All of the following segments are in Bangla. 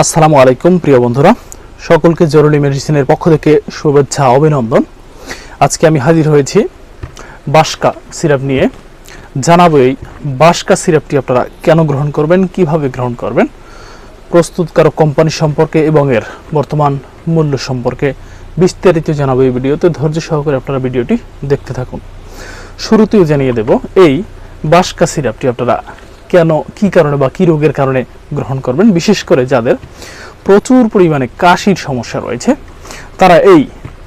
আসসালামু আলাইকুম, প্রিয় বন্ধুরা। সকলকে জরুরি মেডিসিনের পক্ষ থেকে শুভেচ্ছা, অভিনন্দন। আজকে আমি হাজির হয়েছি বাসকা সিরাপ নিয়ে। জানাব এই বাসকা সিরাপটি আপনারা কেন গ্রহণ করবেন, কীভাবে গ্রহণ করবেন, প্রস্তুতকারক কোম্পানি সম্পর্কে এবং এর বর্তমান মূল্য সম্পর্কে বিস্তারিত জানাব এই ভিডিওতে। ধৈর্য সহকারে আপনারা ভিডিওটি দেখতে থাকুন। শুরুতেও জানিয়ে দেব, এই বাসকা সিরাপটি আপনারা কেন, কি কারণে বা কি রোগের কারণে গ্রহণ করবেন? বিশেষ করে যাদের প্রচুর পরিমাণে কাশির সমস্যা রয়েছে, তারা এই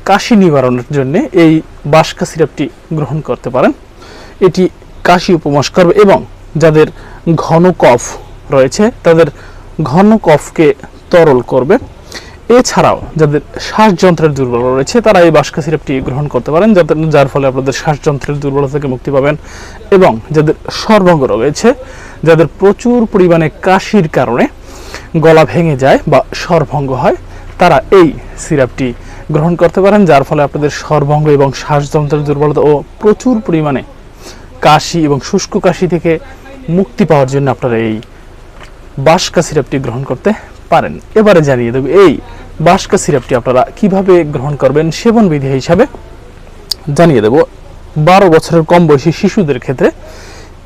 কাশি নিবারণের জন্য এই বাসকা সিরাপটি গ্রহণ করতে পারেন। এটি কাশি উপমাস করবে এবং যাদের ঘন কফ রয়েছে, তাদের ঘন কফকে তরল করবে। এছাড়াও যাদের শ্বাসযন্ত্রের দুর্বলতা রয়েছে, তারা এই বাসকা সিরাপটি গ্রহণ করতে পারেন, যাতে, যার ফলে আপনাদের শ্বাসযন্ত্রের দুর্বলতা থেকে মুক্তি পাবেন এবং যাদের সর্বঙ্গ রয়েছে যাদের প্রচুর পরিমাণে কাশির কারণে গলা ভেঙে যায় বা সর্বঙ্গ হয়, তারা এই সিরাপটি গ্রহণ করতে পারেন, যার ফলে আপনাদের সর্বঙ্গ এবং শ্বাসযন্ত্রের দুর্বলতা ও প্রচুর পরিমাণে কাশি এবং শুষ্ক কাশি থেকে মুক্তি পাওয়ার জন্য আপনারা এই বাসকা সিরাপটি গ্রহণ করতে পারেন। এবারে জানিয়ে দেব, এই বাসকা সিরাপটি আপনারা কীভাবে গ্রহণ করবেন সেবন বিধি হিসাবে জানিয়ে দেব। বারো বছরের কম বয়সী শিশুদের ক্ষেত্রে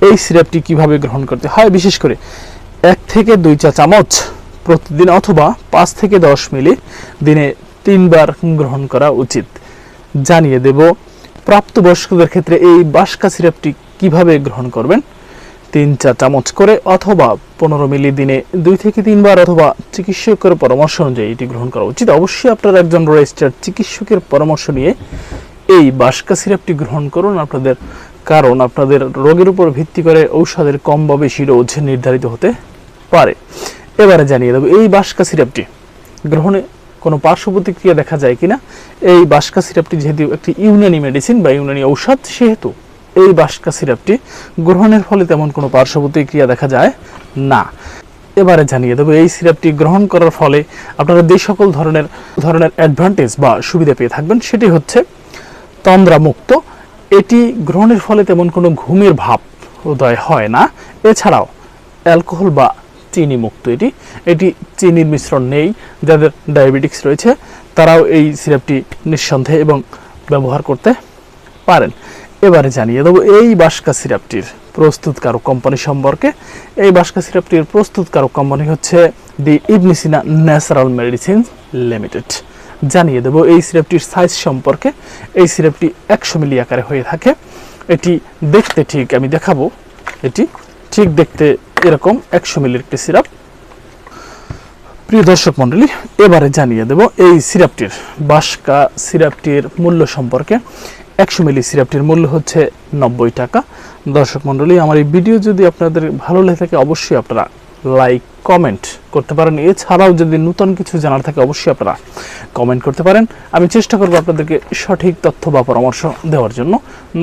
এই সিরাপটি কীভাবে গ্রহণ করতে হয়? বিশেষ করে এক থেকে দুই চা চামচ প্রতিদিন অথবা পাঁচ থেকে দশ মিলি দিনে তিনবার গ্রহণ করা উচিত। জানিয়ে দেব, প্রাপ্তবয়স্কদের ক্ষেত্রে এই বাসকা সিরাপটি কীভাবে গ্রহণ করবেন? তিন চা চামচ করে অথবা পনেরো মিলি দিনে দুই থেকে তিনবার অথবা চিকিৎসকের পরামর্শ অনুযায়ী এটি গ্রহণ করা উচিত। অবশ্যই আপনার একজন রেজিস্টার্ড চিকিৎসকের পরামর্শ নিয়ে এই বাসকা সিরাপটি গ্রহণ করুন। আপনাদের কারণ আপনাদের রোগের উপর ভিত্তি করে ঔষধের কম বা বেশি রোজ নির্ধারিত হতে পারে। এবারে জানিয়ে দেবো, এই বাসকা সিরাপটি গ্রহণে কোনো পার্শ্ব প্রতিক্রিয়া দেখা যায় কিনা? এই বাসকা সিরাপটি যেহেতু একটি ইউনানি মেডিসিন বা ইউনানি ঔষধ, সেহেতু এই বাসকা সিরাপটি গ্রহণের ফলে তেমন কোনো পার্শ্ব প্রতিক্রিয়া দেখা যায় না। এবারে জানিয়ে দেবো, এই সিরাপটি গ্রহণ করার ফলে আপনারা যে সকল ধরনের ধরনের অ্যাডভান্টেজ বা সুবিধা পেয়ে থাকবেন, সেটি হচ্ছে তন্দ্রা মুক্ত এটি গ্রহণের ফলে তেমন কোনো ঘুমের ভাব উদয় হয় না। এছাড়াও, অ্যালকোহল বা চিনি মুক্ত এটি। এটি চিনির মিশ্রণ নেই, যাদের ডায়াবেটিক্স রয়েছে, তারাও এই সিরাপটি নিঃসন্দেহে এবং ব্যবহার করতে পারেন। এবারে জানিয়ে দেবো, এই বাসকা সিরাপটির প্রস্তুতকারক কোম্পানি সম্পর্কে। এই বাসকা সিরাপটির প্রস্তুতকারক কোম্পানি হচ্ছে the Ibnsina natural medicine limited. জানিয়ে দেবো, এই সিরাপটির সাইজ সম্পর্কে। এই সিরাপটি একশো মিলি আকারে হয়ে থাকে। এটি দেখতে ঠিক, আমি দেখাবো। এটি ঠিক দেখতে এরকম একশো মিলির একটি সিরাপ। প্রিয় দর্শক মণ্ডলী, এবারে জানিয়ে দেব এই সিরাপটির, বাসকা সিরাপটির মূল্য সম্পর্কে। একশো মিলি সিরাপটির মূল্য হচ্ছে নব্বই টাকা। দর্শক মণ্ডলী, আমার এই ভিডিও যদি আপনাদের ভালো লেগে থাকে, অবশ্যই আপনারা লাইক কমেন্ট করতে পারেন। এছাড়াও যদি নতুন কিছু জানার থাকে, অবশ্যই আপনারা কমেন্ট করতে পারেন। আমি চেষ্টা করব আপনাদেরকে সঠিক তথ্য বা পরামর্শ দেওয়ার জন্য।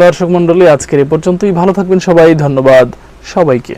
দর্শক মণ্ডলী, আজকের এই পর্যন্তই। ভালো থাকবেন সবাই। ধন্যবাদ সবাইকে।